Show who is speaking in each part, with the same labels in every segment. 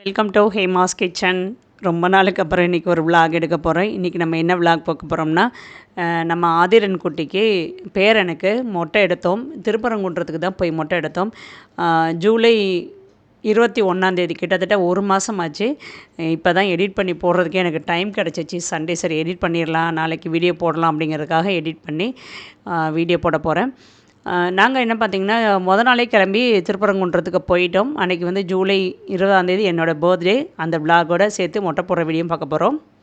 Speaker 1: Welcome to Hema's kitchen ரொம்ப நாளுக்கு அப்புறம் இன்றைக்கி ஒரு விளாக் எடுக்க போகிறோம் இன்றைக்கி நம்ம என்ன விளாக் பார்க்க போகிறோம்னா நம்ம ஆதிரன் குட்டிக்கு பேரனுக்கு மொட்டை எடுத்தோம். திருப்பரங்குன்றத்துக்கு தான் போய் மொட்டை எடுத்தோம். ஜூலை இருபத்தி ஒன்றாந்தேதி கிட்டத்தட்ட ஒரு மாதம் ஆச்சு. இப்போ தான் எடிட் பண்ணி போடுறதுக்கே எனக்கு டைம் கிடச்சிச்சு. சண்டே சரி எடிட் பண்ணிடலாம். நாளைக்கு வீடியோ போடலாம் அப்படிங்கிறதுக்காக எடிட் பண்ணி வீடியோ போட போகிறேன் நாங்கள் என்ன பார்த்தீங்கன்னா மொதல் நாளே கிளம்பி திருப்பரங்குன்றத்துக்கு போயிட்டோம். அன்றைக்கி வந்து ஜூலை இருபதாந்தேதி என்னோடய பர்த்டே அந்த விழாவோட சேர்த்து மொட்டை போடுற வீடியோவும் பார்க்க போகிறோம்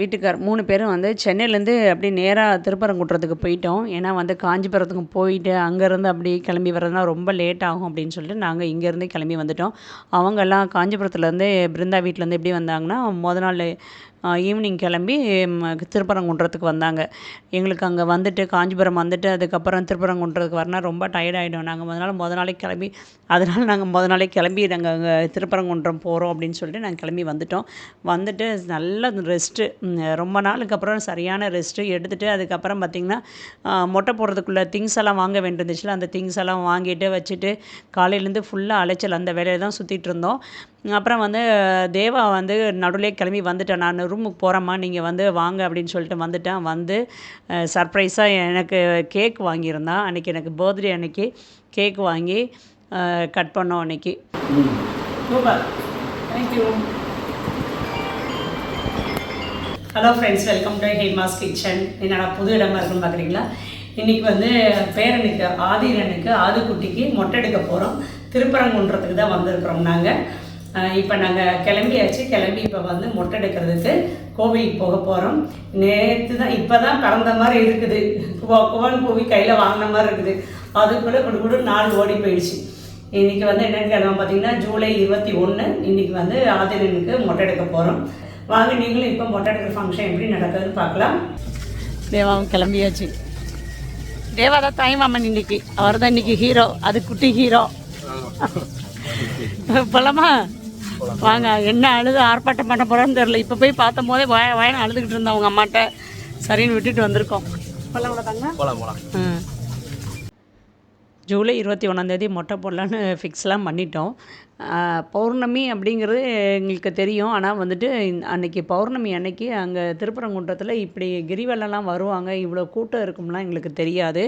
Speaker 1: வீட்டுக்கார் மூணு பேரும் வந்து சென்னையிலேருந்து அப்படியே நேராக திருப்பரங்குன்றத்துக்கு போயிட்டோம். ஏன்னா வந்து காஞ்சிபுரத்துக்கு போயிட்டு அங்கேருந்து அப்படி கிளம்பி வர்றதுனா ரொம்ப லேட் ஆகும் அப்படின்னு சொல்லிட்டு நாங்கள் இங்கேருந்து கிளம்பி வந்துட்டோம். அவங்கெல்லாம் காஞ்சிபுரத்துலேருந்து பிருந்தா வீட்டிலேருந்து எப்படி வந்தாங்கன்னா மொதல் நாள் ஈவினிங் கிளம்பி திருப்பரங்குன்றத்துக்கு வந்தாங்க. எங்களுக்கு அங்கே வந்துட்டு காஞ்சிபுரம் வந்துட்டு அதுக்கப்புறம் திருப்பரங்குன்றத்துக்கு வரனா ரொம்ப டயர்ட் ஆகிடும் நாங்கள் முத நாள் முத நாளே கிளம்பி அதனால் நாங்கள் முத நாளே கிளம்பி நாங்கள் அங்கே திருப்பரங்குன்றம் போகிறோம் அப்படின்னு சொல்லிட்டு நாங்கள் கிளம்பி வந்துட்டோம். வந்துட்டு நல்ல ரெஸ்ட்டு ரொம்ப நாளுக்கு அப்புறம் சரியான ரெஸ்ட்டு எடுத்துகிட்டு அதுக்கப்புறம் பார்த்திங்கன்னா மொட்டை போடுறதுக்குள்ள திங்ஸ் எல்லாம் வாங்க வேண்டியிருந்துச்சுல அந்த திங்ஸ் எல்லாம் வாங்கிட்டு வச்சுட்டு காலையிலேருந்து ஃபுல்லாக அலைச்சல் அந்த வேலையை தான் சுற்றிட்டு இருந்தோம். அப்புறம் வந்து தேவா வந்து நடுவுலே கிளம்பி வந்துட்டேன். நான் ரூமுக்கு போகிறேம்மா நீங்கள் வந்து வாங்க அப்படின்னு சொல்லிட்டு வந்துட்டேன். வந்து சர்ப்ரைஸாக எனக்கு கேக் வாங்கியிருந்தான் அன்றைக்கி எனக்கு பர்த்டே அன்னைக்கு கேக் வாங்கி கட் பண்ணோம் அன்னைக்கு. Hello friends welcome to Hema's kitchen என்னடா புது இடமா இருக்குன்னு பார்க்குறீங்களா இன்றைக்கி வந்து பேரனுக்கு ஆதிரனுக்கு ஆதிக்குட்டிக்கு மொட்டை எடுக்க போகிறோம் திருப்பரங்குன்றத்துக்கு தான் வந்திருக்கிறோம் நாங்கள் இப்போ நாங்கள் கிளம்பியாச்சு. கிளம்பி இப்போ வந்து மொட்டை எடுக்கிறதுக்கு கோவிலுக்கு போக போகிறோம் நேற்று தான் இப்போ தான் பிறந்த மாதிரி இருக்குது. குவா குவான் கோவி கையில் வாங்கின மாதிரி இருக்குது. அதுக்குள்ளே குடு குடு நாள் ஓடி போயிடுச்சு. இன்றைக்கி வந்து என்னென்னு கிழமை பார்த்தீங்கன்னா ஜூலை இருபத்தி ஒன்று இன்றைக்கி வந்து ஆதிரனுக்கு மொட்டை எடுக்க போகிறோம் வாங்க நீங்களும் இப்போ மொட்டை எடுக்கிற ஃபங்க்ஷன் எப்படி நடக்குதுன்னு பார்க்கலாம். தேவாவும் கிளம்பியாச்சு. தேவா தான் தாய் மாமன் இன்னைக்கு. அவர் தான் இன்னைக்கு ஹீரோ அது குட்டி ஹீரோ போலாமா? வாங்க என்ன அழுது ஆர்ப்பாட்டம் பண்ண போகிறோன்னு தெரில இப்போ போய் பார்த்தும் போதே வய வயன அழுதுகிட்டு இருந்தோம் அவங்க அம்மாட்ட. சரின்னு விட்டுட்டு வந்திருக்கோம். போலாம் தாங்க.
Speaker 2: போகலாம் போகலாம்
Speaker 1: ம். ஜூலை இருபத்தி ஒன்றாந்தேதி மொட்டை போடலான்னு ஃபிக்ஸ்லாம் பண்ணிட்டோம். பௌர்ணமி அப்படிங்கிறது எங்களுக்கு தெரியும். ஆனால் வந்துட்டு அன்னைக்கு பௌர்ணமி அன்னைக்கு அங்கே திருப்பரங்குன்றத்தில் இப்படி கிரிவலம்லாம் வருவாங்க. இவ்வளோ கூட்டம் இருக்கும்லாம் எங்களுக்கு தெரியாது.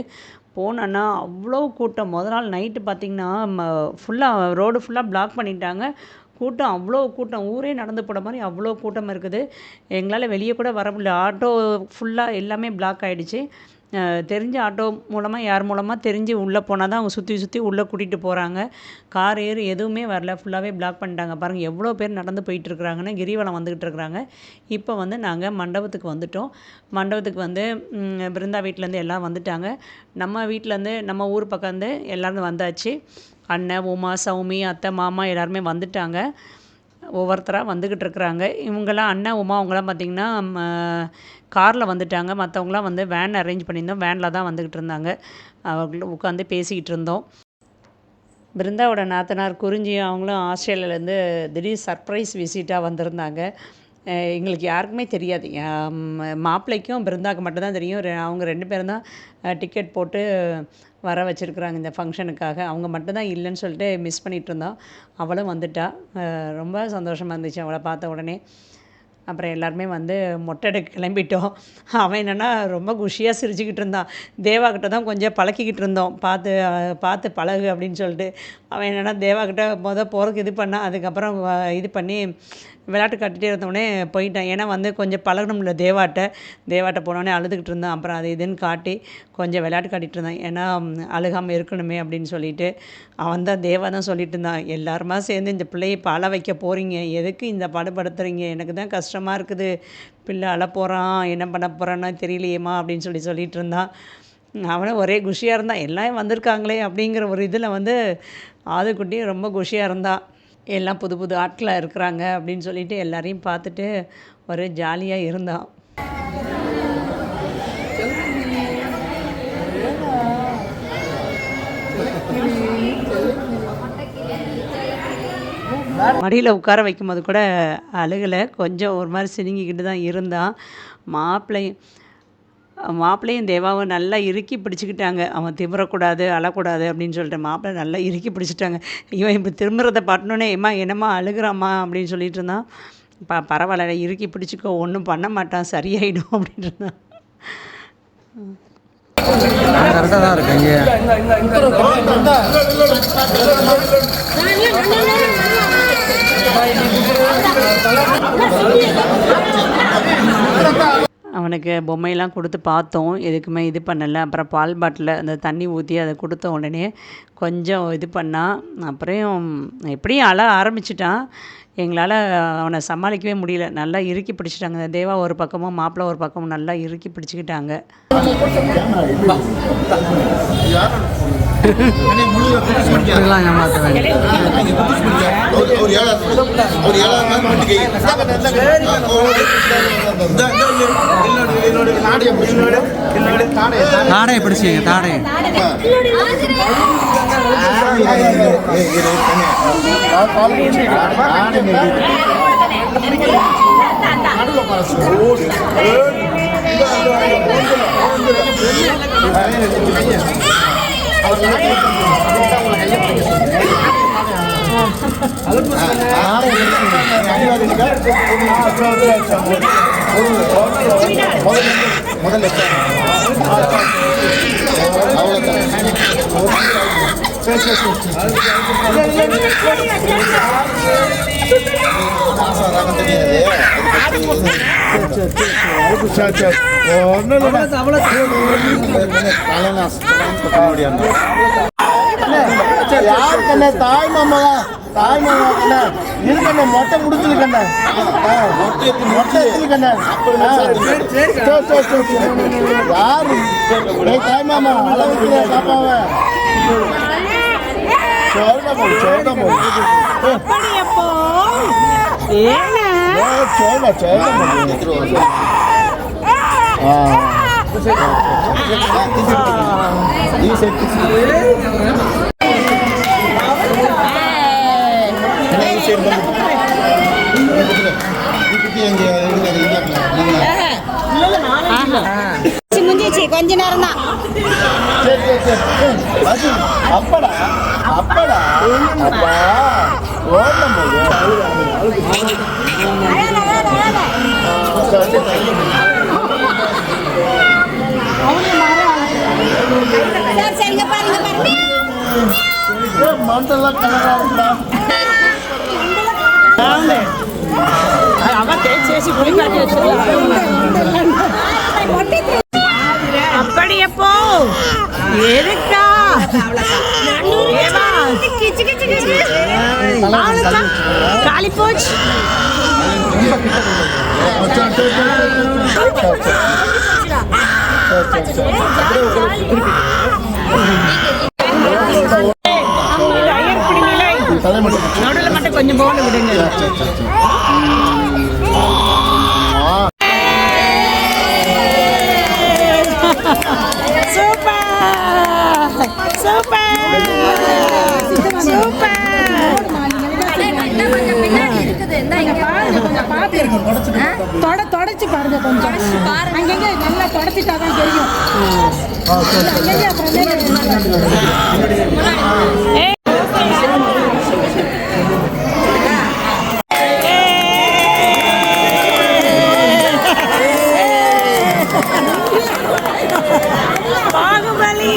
Speaker 1: போனோன்னா அவ்வளோ கூட்டம். முத நாள் நைட்டு பார்த்திங்கன்னா ஃபுல்லாக ரோடு ஃபுல்லாக பிளாக் பண்ணிட்டாங்க. கூட்டம் அவ்வளோ கூட்டம். ஊரே நடந்து போட மாதிரி அவ்வளோ கூட்டம் இருக்குது. எங்களால் வெளியே கூட வர முடியல. ஆட்டோ ஃபுல்லாக எல்லாமே பிளாக் ஆகிடுச்சு தெரிஞ்ச ஆட்டோ மூலமாக யார் மூலமாக தெரிஞ்சு உள்ளே போனால் தான் அவங்க சுற்றி சுற்றி உள்ளே கூட்டிகிட்டு போகிறாங்க கார் ஏறு எதுவுமே வரல. ஃபுல்லாகவே பிளாக் பண்ணிட்டாங்க. பாருங்கள் எவ்வளோ பேர் நடந்து போயிட்டுருக்குறாங்கன்னு கிரிவலம் வந்துக்கிட்டு இருக்கிறாங்க. இப்போ வந்து நாங்கள் மண்டபத்துக்கு வந்துட்டோம். மண்டபத்துக்கு வந்து பிருந்தா வீட்டிலேருந்து எல்லாம் வந்துட்டாங்க. நம்ம வீட்டிலேருந்து நம்ம ஊர் பக்கம் வந்து எல்லோரும் வந்தாச்சு. அண்ணன் உமா சௌமி அத்தை மாமா எல்லாருமே வந்துட்டாங்க. ஒவ்வொருத்தராக வந்துக்கிட்டு இருக்கிறாங்க. இவங்கெல்லாம் அண்ணன் உமா அவங்களாம் பார்த்திங்கன்னா காரில் வந்துட்டாங்க. மற்றவங்களாம் வந்து வேன் அரேஞ்ச் பண்ணியிருந்தோம். வேனில் தான் வந்துக்கிட்டு இருந்தாங்க. அவங்கள உட்காந்து பேசிக்கிட்டு இருந்தோம். பிருந்தாவோட நாத்தனார் குறிஞ்சி அவங்களும் ஆஸ்திரேலியாவிலேருந்து திடீர் சர்ப்ரைஸ் விசிட்டாக வந்திருந்தாங்க. எங்களுக்கு யாருக்குமே தெரியாது. மாப்பிள்ளைக்கும் பிருந்தாவுக்கு மட்டும்தான் தெரியும். அவங்க ரெண்டு பேரும் தான் டிக்கெட் போட்டு வர வச்சுருக்குறாங்க இந்த ஃபங்க்ஷனுக்காக அவங்க மட்டும்தான் இல்லைன்னு சொல்லிட்டு மிஸ் பண்ணிகிட்டு இருந்தோம் அவளும் வந்துட்டா. ரொம்ப சந்தோஷமாக இருந்துச்சு அவளை பார்த்த உடனே. அப்புறம் எல்லாருமே வந்து மொட்டை எடுக்க கிளம்பிட்டோம். அவன் என்னென்னா ரொம்ப குஷியாக சிரிச்சுக்கிட்டு இருந்தான். தேவாக்கிட்ட தான் கொஞ்சம் பழக்கிக்கிட்டு இருந்தோம். பார்த்து பார்த்து பழகு அப்படின்னு சொல்லிட்டு. அவன் என்னென்னா தேவா கிட்ட முத போகிறதுக்கு இது பண்ணான் அதுக்கப்புறம் இது பண்ணி விளையாட்டு காட்டிகிட்டே இருந்தோடனே போயிட்டான். ஏன்னா வந்து கொஞ்சம் பழகணும்ல தேவாட்ட. தேவாட்ட போனோடனே அழுதுகிட்டு இருந்தேன். அப்புறம் அது இதுன்னு காட்டி கொஞ்சம் விளையாட்டு காட்டிகிட்டு இருந்தான். ஏன்னா அழுகாமல் இருக்கணுமே அப்படின்னு சொல்லிட்டு அவன் தான் தேவா தான் சொல்லிட்டு இருந்தான். எல்லாருமா சேர்ந்து இந்த பிள்ளையை பழ வைக்க போகிறீங்க எதுக்கு இந்த பாடுபடுத்துறீங்க? எனக்கு தான் கஷ்டமாக இருக்குது. பிள்ளை அழ போகிறான் என்ன பண்ண போகிறான்னா தெரியலையேம்மா அப்படின்னு சொல்லி சொல்லிட்டு இருந்தான். அவனும் ஒரே குஷியாக இருந்தான். எல்லாம் வந்திருக்காங்களே அப்படிங்கிற ஒரு இதில் வந்து ஆதுக்குட்டி ரொம்ப குஷியாக இருந்தான். எல்லாம் புது புது ஆட்களாக இருக்கிறாங்க அப்படின்னு சொல்லிட்டு எல்லாரையும் பார்த்துட்டு ஒரே ஜாலியாக இருந்தான் மடியில் உட்கார வைக்கும்போது கூட அழுகலை. கொஞ்சம் ஒரு மாதிரி சினுங்கிக்கிட்டு தான் இருந்தான் மாப்பிள்ளையும் மாப்பிள்ளையும் தேவாவும் நல்லா இறுக்கி பிடிச்சிக்கிட்டாங்க. அவன் திமிரக்கூடாது அழக்கூடாது அப்படின்னு சொல்லிட்டு மாப்பிள்ளை நல்லா இறுக்கி பிடிச்சிட்டாங்க. இவன் இப்போ திரும்புறதை பார்த்தோன்னே ஏம்மா என்னம்மா அழுகிறாம்மா? அப்படின்னு சொல்லிட்டு இருந்தான். ப பரவாயில்ல இறுக்கி பிடிச்சிக்கோ ஒன்றும் பண்ண மாட்டான் சரியாயிடும் அப்படின்ட்டு இருந்தான்.
Speaker 2: கரெக்டாக தான் இருக்கு
Speaker 1: அவனுக்கு பொம்மையெல்லாம் கொடுத்து பார்த்தோம். எதுக்குமே இது பண்ணலை. அப்புறம் பால் பாட்டில் அந்த தண்ணி ஊற்றி அதை கொடுத்த உடனே கொஞ்சம் இது பண்ணான் அப்புறம் எப்படியும் அழ ஆரம்பிச்சிட்டான். எங்களால் அவனை சமாளிக்கவே முடியல. நல்லா இறுக்கி பிடிச்சிட்டாங்க. தேவா ஒரு பக்கமும் மாப்பிள்ளை ஒரு பக்கமும் நல்லா இறுக்கி பிடிச்சிக்கிட்டாங்க.
Speaker 2: இப்படிலாம் ஏமாற்ற வேண்டியது
Speaker 3: தாடையை பிடிச்சிங்க தாடையை நடுவில் அவர் அவங்களை
Speaker 2: கையை பிடிக்க முதல்ல
Speaker 3: யார்
Speaker 4: கண்ணே தாய் மாமா தாய் மாமா கண்ணே இருக்கண்ணே மொட்டை முடிச்சிருக்கண்ணே மொட்டை வச்சிருக்கண்ணே யார் தாய் மாமா அளவுக்கு
Speaker 5: முடிஞ்சிச்சு கொஞ்ச நேரம் தான்
Speaker 4: அப்படா அப்படா அப்பா ஓடும் போது மண்டெல்லாம் கலரா இருக்குடா
Speaker 1: அப்படியப்போ எதுக்கா Super! Super!
Speaker 6: தொட தொடச்சு பாருங்க கொஞ்சம். அங்கங்க நல்லா தொடச்சிட்டா தான் தெரியும். அங்கங்க அப்புறம்
Speaker 1: பாகுபலி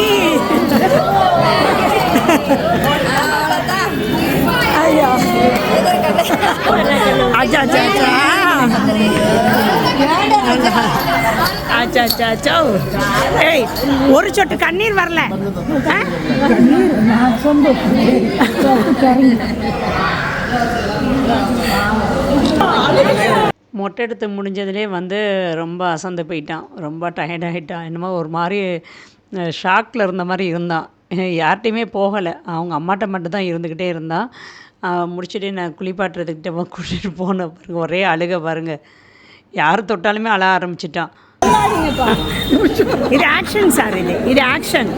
Speaker 1: ஐயோ. அச்சா அச்சா அச்சா அச்சா அச்சா அச்சோ ஏய் ஒரு சொட்டு கண்ணீர் வரல. மொட்டை எடுத்து முடிஞ்சதுலேயே வந்து ரொம்ப அசந்து போயிட்டான். ரொம்ப டயர்ட் ஆகிட்டான் என்னமோ ஒரு மாதிரி ஷாக்கில் இருந்த மாதிரி இருந்தான். யார்கிட்டையுமே போகலை. அவங்க அம்மாட்ட மட்டும் தான் இருந்துக்கிட்டே இருந்தான். முடிச்சுட்டு நான் குளிப்பாட்டுறதுக்கிட்ட கூட்டிகிட்டு போன பாருங்க. ஒரே அழுக பாருங்க. யார் தொட்டாலுமே அழ ஆரம்பிச்சிட்டான்.
Speaker 6: இது ஆக்ஷன் சார் இது. இது ஆக்ஷன்.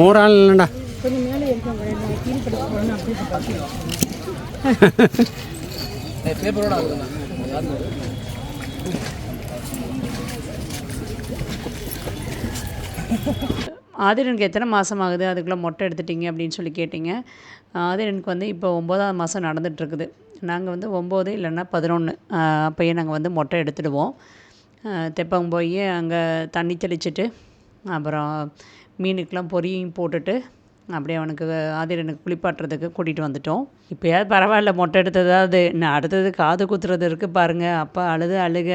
Speaker 2: மூறாள் இல்லைண்டா
Speaker 1: ஆதிரனுக்கு எத்தனை மாதம் ஆகுது அதுக்குள்ளே மொட்டை எடுத்துட்டீங்க அப்படின்னு சொல்லி கேட்டிங்க. ஆதிரனுக்கு வந்து இப்போ ஒம்போதாவது மாதம் நடந்துகிட்ருக்குது நாங்கள் வந்து ஒம்பது இல்லைன்னா பதினொன்று அப்போயே நாங்கள் வந்து மொட்டை எடுத்துடுவோம். தெப்பம் போய் அங்கே தண்ணி தெளிச்சிட்டு அப்புறம் மீனுக்கெலாம் பொரியும் போட்டுட்டு அப்படியே அவனுக்கு ஆதிரனுக்கு குளிப்பாட்டுறதுக்கு கூட்டிகிட்டு வந்துட்டோம். இப்போயாவது பரவாயில்ல மொட்டை எடுத்ததாவது. நான் அடுத்தது காது குத்துறது இருக்குது பாருங்கள் அப்போ அழுது அழுக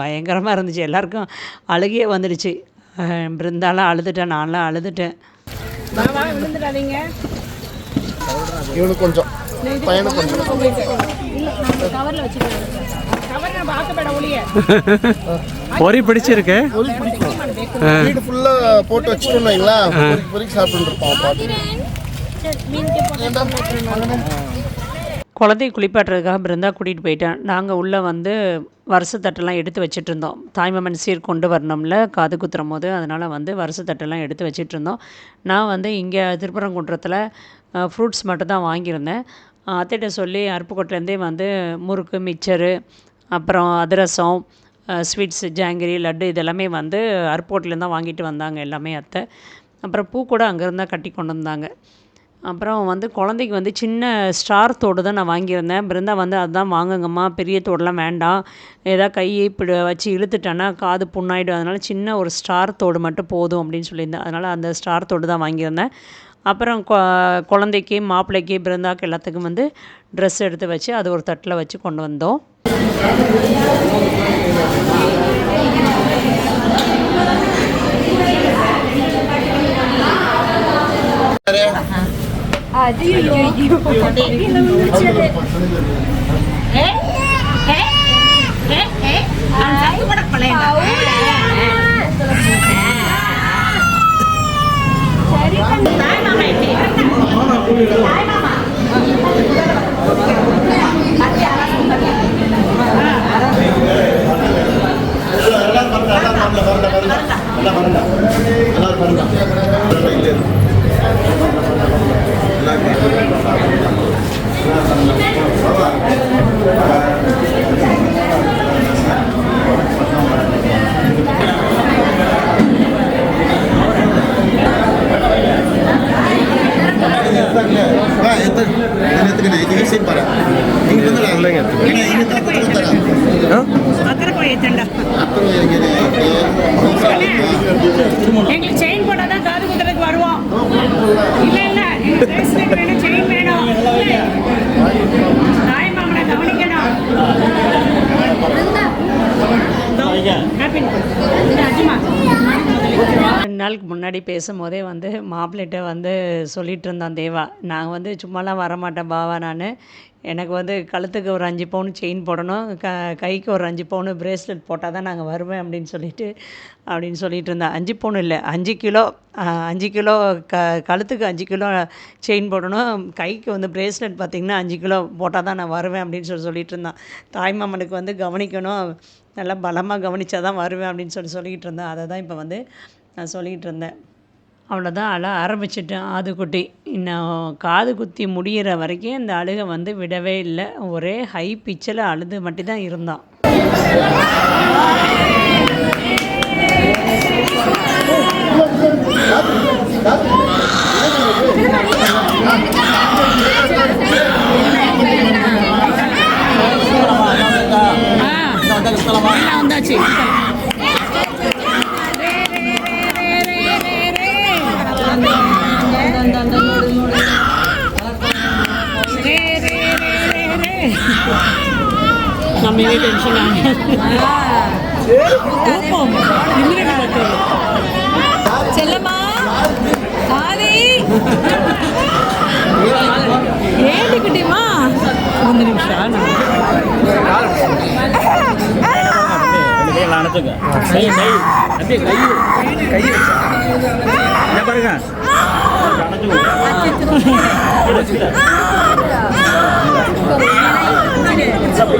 Speaker 1: பயங்கரமாக இருந்துச்சு. எல்லாருக்கும் அழுகையே வந்துடுச்சு. பிருந்தாலாம் அழுதுட்டேன் நான்லாம் அழுதுட்டேன்.
Speaker 6: விழுந்துடாதீங்க
Speaker 4: இவனுக்கு கொஞ்சம் பையனுக்கு கொஞ்சம்
Speaker 6: கவரில் வச்சுக்கலாம் கவர் நம்ம ஆக்கப்பட ஒளிய.
Speaker 2: பொறி பிடிச்சிருக்கு.
Speaker 4: பொறி பிடிக்கும். வீடு ஃபுல்லா போட்டு பொறிக்கு சாப்பிட்டு இருப்பான் பாட்டு
Speaker 1: குழந்தைய குளிப்பாட்டுறதுக்காக பிருந்தா கூட்டிகிட்டு போயிட்டேன். நாங்கள் உள்ளே வந்து வருஷத்தட்டெல்லாம் எடுத்து வச்சுட்டு இருந்தோம் தாய்மாமன் சீர் கொண்டு வரணும்ல காது குத்துறும் போது அதனால் வந்து வருஷத்தட்டெல்லாம் எடுத்து வச்சுட்டு இருந்தோம் நான் வந்து இங்கே திருப்பரங்குன்றத்தில் ஃப்ரூட்ஸ் மட்டும் தான் வாங்கியிருந்தேன். அத்தைகிட்ட சொல்லி அருப்புக்கோட்டிலேருந்தே வந்து முறுக்கு மிச்சரு அப்புறம் அதிரசம் ஸ்வீட்ஸு ஜாங்கிரி லட்டு இதெல்லாமே வந்து அருப்புக்கோட்டிலேருந்து தான் வாங்கிட்டு வந்தாங்க எல்லாமே அத்தை. அப்புறம் பூ கூட அங்கேருந்து தான் கட்டி கொண்டு வந்தாங்க. அப்புறம் வந்து குழந்தைக்கு வந்து சின்ன ஸ்டார் தோடு தான் நான் வாங்கியிருந்தேன். பிருந்தா வந்து அதுதான் வாங்குங்கம்மா பெரிய தோடெலாம் வேண்டாம். ஏதாவது கையை இப்படி வச்சு இழுத்துட்டேன்னா காது புண்ணாயிடும். அதனால் சின்ன ஒரு ஸ்டார் தோடு மட்டும் போதும் அப்படின்னு சொல்லியிருந்தேன். அதனால் அந்த ஸ்டார் தோடு தான் வாங்கியிருந்தேன். அப்புறம் கொ குழந்தைக்கு மாப்பிள்ளைக்கு பிருந்தாக்கு எல்லாத்துக்கும் வந்து ட்ரெஸ் எடுத்து வச்சு அது ஒரு தட்டில் வச்சு கொண்டு வந்தோம்.
Speaker 6: അത് കൂടെ
Speaker 3: കളയണ്ട எல்லாம்
Speaker 6: வரல வரல வரல எல்லாம் வரல எல்லாரும் வரல இல்லை
Speaker 1: Thank you. பேசும்போதே வந்து மாப்பிள்ளைகிட்ட வந்து சொல்லிகிட்டு இருந்தான் தேவா. நான் வந்து சும்மாலாம் வரமாட்டேன் பாவா நான். எனக்கு வந்து கழுத்துக்கு ஒரு அஞ்சு பவுன் செயின் போடணும். க கைக்கு ஒரு அஞ்சு பவுன் பிரேஸ்லெட் போட்டால் தான் நாங்கள் வருவேன் அப்படின்னு சொல்லிட்டு அப்படின்னு சொல்லிட்டு இருந்தேன் அஞ்சு பவுன் இல்லை அஞ்சு கிலோ அஞ்சு கிலோ க கழுத்துக்கு அஞ்சு கிலோ செயின் போடணும். கைக்கு வந்து பிரேஸ்லெட் பார்த்திங்கன்னா அஞ்சு கிலோ போட்டால் தான் நான் வருவேன் அப்படின்னு சொல்லி சொல்லிட்டு இருந்தான் தாய்மாமனுக்கு வந்து கவனிக்கணும். நல்லா பலமாக கவனித்தா தான் வருவேன் அப்படின்னு சொல்லி சொல்லிக்கிட்டு இருந்தேன் அதை தான் இப்போ வந்து நான் சொல்லிக்கிட்டு இருந்தேன் அவ்வளோதான் அழ ஆரம்பிச்சிட்டேன் ஆதுக்குட்டி இன்னும் காது குத்தி முடியிற வரைக்கும் இந்த அழுகை வந்து விடவே இல்லை. ஒரே ஹை பிச்சில் அழுது மட்டும் தான் இருந்தான்
Speaker 6: வந்தாச்சு.
Speaker 1: मेरी टेंशन आ கோபம் இமிரகத்து
Speaker 6: செல்லம்மா காதி ஏண்டுக்கிட்டேமா ஒன்று
Speaker 1: நிமிஷம் நடத்துங்க
Speaker 7: பாருங்க கை கை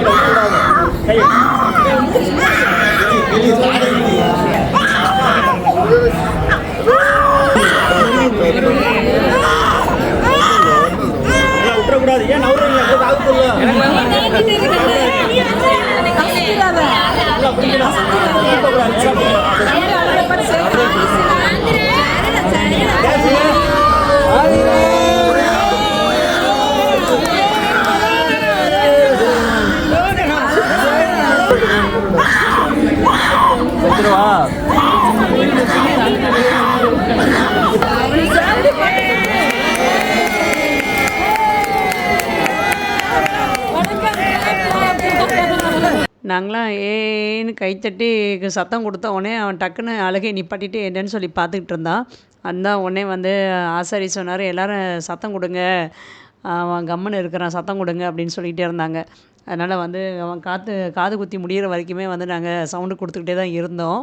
Speaker 7: அப்படியே கை
Speaker 1: நாங்களாம் ஏன்னு கைத்தட்டி சத்தம் கொடுத்த உடனே அவன் டக்குன்னு அழுகை நிப்பாட்டிட்டு என்னன்னு சொல்லி பார்த்துக்கிட்டு இருந்தான் அந்த உடனே வந்து ஆசாரி சொன்னார் எல்லோரும் சத்தம் கொடுங்க. அவன் கம்முன்னு இருக்கிறான் சத்தம் கொடுங்க அப்படின்னு சொல்லிகிட்டே இருந்தாங்க. அதனால் வந்து அவன் காத்து காது குத்தி முடியிற வரைக்குமே வந்து நாங்கள் சவுண்டு கொடுத்துக்கிட்டே தான் இருந்தோம்.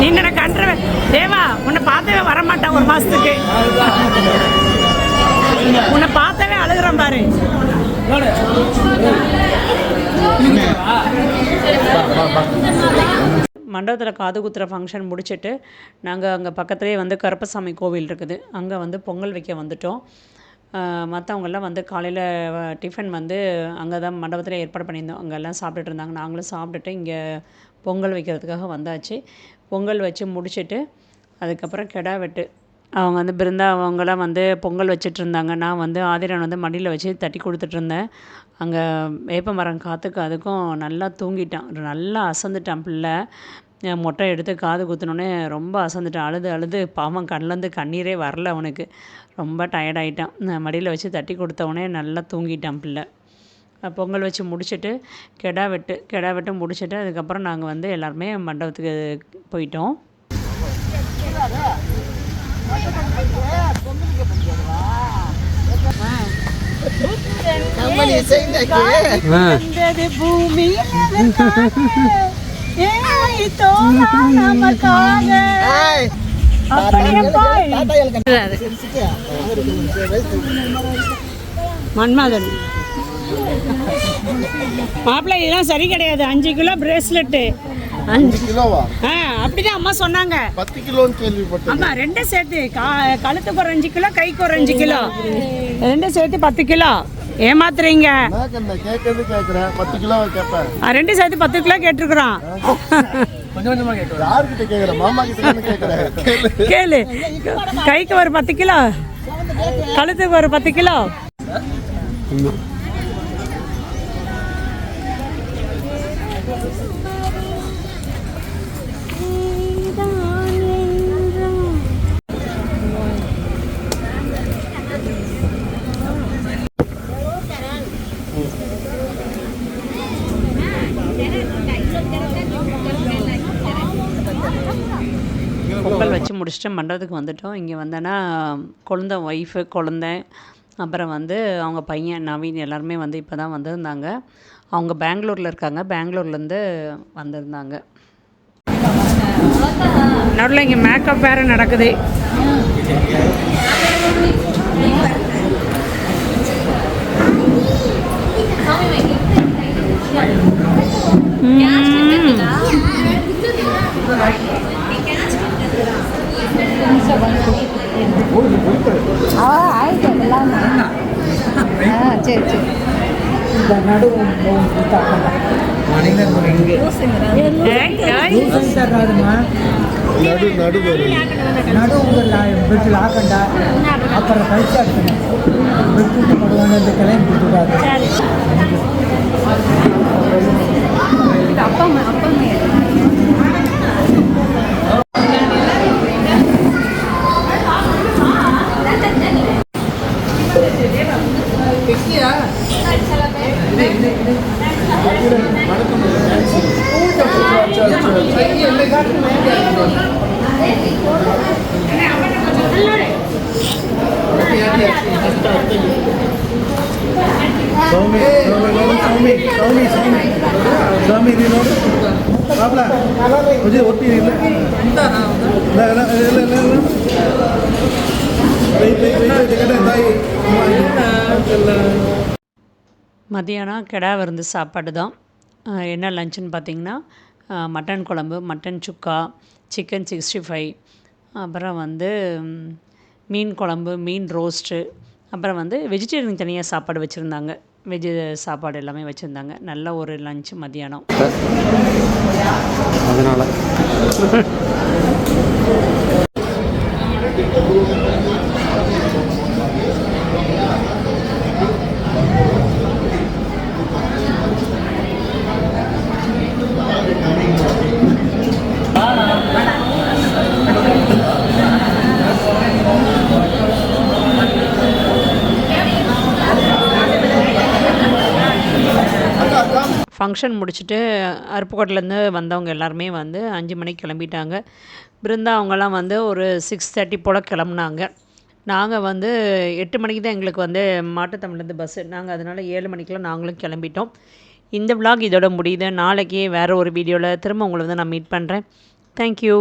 Speaker 6: நீ என்ன தேவா உன்னை பார்த்தவே வரமாட்டான் ஒரு மாசத்துக்கு. உன்னை பார்த்தவே அழுகுறேன் பாரு.
Speaker 1: மண்டபத்தில் காது குத்துற ஃபங்க்ஷன் முடிச்சுட்டு நாங்கள் அங்கே பக்கத்துலேயே வந்து கருப்பசாமி கோவில் இருக்குது. அங்கே வந்து பொங்கல் வைக்க வந்துட்டோம். மற்றவங்கெல்லாம் வந்து காலையில் டிஃபன் வந்து அங்கே தான் மண்டபத்தில் ஏற்பாடு பண்ணியிருந்தோம். அங்கெல்லாம் சாப்பிட்டுட்டு இருந்தாங்க. நாங்களும் சாப்பிட்டுட்டு இங்கே பொங்கல் வைக்கிறதுக்காக வந்தாச்சு. பொங்கல் வச்சு முடிச்சுட்டு அதுக்கப்புறம் கெடா வெட்டு. அவங்க வந்து பிருந்தா அவங்களாம் வந்து பொங்கல் வச்சிட்டு இருந்தாங்க நான் வந்து ஆதிரன் வந்து மடியில் வச்சு தட்டி கொடுத்துட்ருந்தேன். அங்கே வேப்ப மரம் காற்றுக்கு அதுக்கும் நல்லா தூங்கிட்டான். நல்லா அசந்துட்டான் பிள்ளை. மொட்டை எடுத்து காது குத்தினோடனே ரொம்ப அசந்துட்டான். அழுது அழுது பாவம் கண்லேருந்து கண்ணீரே வரல அவனுக்கு. ரொம்ப டயர்டாயிட்டான் மடியில் வச்சு தட்டி கொடுத்தவொடனே நல்லா தூங்கிட்டான் பிள்ளை. பொங்கல் வச்சு முடிச்சிட்டு கெடா வெட்டு கெடா வெட்டு முடிச்சிட்டு அதுக்கப்புறம் நாங்கள் வந்து எல்லாருமே மண்டபத்துக்கு போயிட்டோம்.
Speaker 6: மன்மதன் மாப்பிள்ளை இதெல்லாம் சரி கிடையாது. அஞ்சு கிலோ பிரேஸ்லெட்டு
Speaker 4: அஞ்சு கிலோவா?
Speaker 6: ஆ அப்படிதான் அம்மா சொன்னாங்க.
Speaker 4: பத்து கிலோன்னு கேள்விப்பட்டேன்.
Speaker 6: ஆமா ரெண்டும் சேர்த்து கா கழுத்துக்கு ஒரு அஞ்சு கிலோ கைக்கு ஒரு அஞ்சு கிலோ. ரெண்டும் சேர்த்து பத்து கிலோ. ஏமாத்துறீங்க. ரெண்டும் சேர்த்து பத்து கிலோ கேட்டிருக்கிறோம் கேளு. கைக்கு ஒரு பத்து கிலோ. கழுத்துக்கு ஒரு பத்து கிலோ.
Speaker 1: முடிச்சுட்டு மண்டபத்துக்கு வந்துட்டோம். இங்கே வந்தேன்னா குழந்த ஒய்ஃபு குழந்த அப்புறம் வந்து அவங்க பையன் நவீன் எல்லாருமே வந்து இப்போ தான் வந்திருந்தாங்க. அவங்க பெங்களூரில் இருக்காங்க. பெங்களூர்லேருந்து வந்திருந்தாங்க. நடுவில் இங்கே மேக்கப் வேறு நடக்குது.
Speaker 6: ಆಯ್ತು ಅದೆಲ್ಲ ಹಾಂ ಸರಿ ಸರಿ இந்த நடுவும்
Speaker 4: நடு நடு
Speaker 7: நடு உங்கள் வீட்டில் ஆக்கண்டா அப்புறம் கழிச்சா இருக்கணும் விட்டுட்டு కాదు
Speaker 3: ಸ್ವಾಮಿ ಸ್ವಾಮಿ ಸ್ವಾಮಿ ಸ್ವಾಮಿ ಸ್ವಾಮಿ ನೀನು ಬಾಬ್ಲ ಅಜ್ಜಿ ಒತ್ತಿ ಇಲ್ಲ ಇಲ್ಲ ಇಲ್ಲ ಇಲ್ಲ ಇಲ್ಲ ಇಲ್ಲ வெயிட் வெயிட் வெயிட் ஜெகடே தாய்
Speaker 1: மதியானம் கிடா விருந்து சாப்பாடு தான் அஹ் என்ன லஞ்சுன்னு பார்த்தீங்கன்னா அஹ் மட்டன் குழம்பு mutton chukka chicken sixty five அப்புறம் வந்து ம், மீன் குழம்பு மீன் ரோஸ்ட்டு அப்புறம் வந்து வெஜிடேரியன் தனியாக சாப்பாடு வச்சுருந்தாங்க. வெஜ் சாப்பாடு எல்லாமே வச்சுருந்தாங்க. நல்ல ஒரு லஞ்ச் மதியானம்.
Speaker 2: அதனால்.
Speaker 1: ஃபங்க்ஷன் முடிச்சுட்டு அருப்புக்கோட்டையிலேருந்து வந்தவங்க எல்லாருமே வந்து அஞ்சு மணிக்கு கிளம்பிட்டாங்க. பிருந்தா அவங்கெல்லாம் வந்து ஒரு சிக்ஸ் தேர்ட்டி போல் கிளம்புனாங்க. நாங்கள் வந்து எட்டு மணிக்கு தான் எங்களுக்கு வந்து மாட்டுத்தமிழ்லேருந்து பஸ்ஸு நாங்கள் அதனால் ஏழு மணிக்கெலாம் நாங்களும் கிளம்பிட்டோம். இந்த vlog இதோட முடியுது. நாளைக்கு வேறு ஒரு வீடியோவில் திரும்ப உங்களை வந்து நான் மீட் பண்ணுறேன் தேங்க்யூ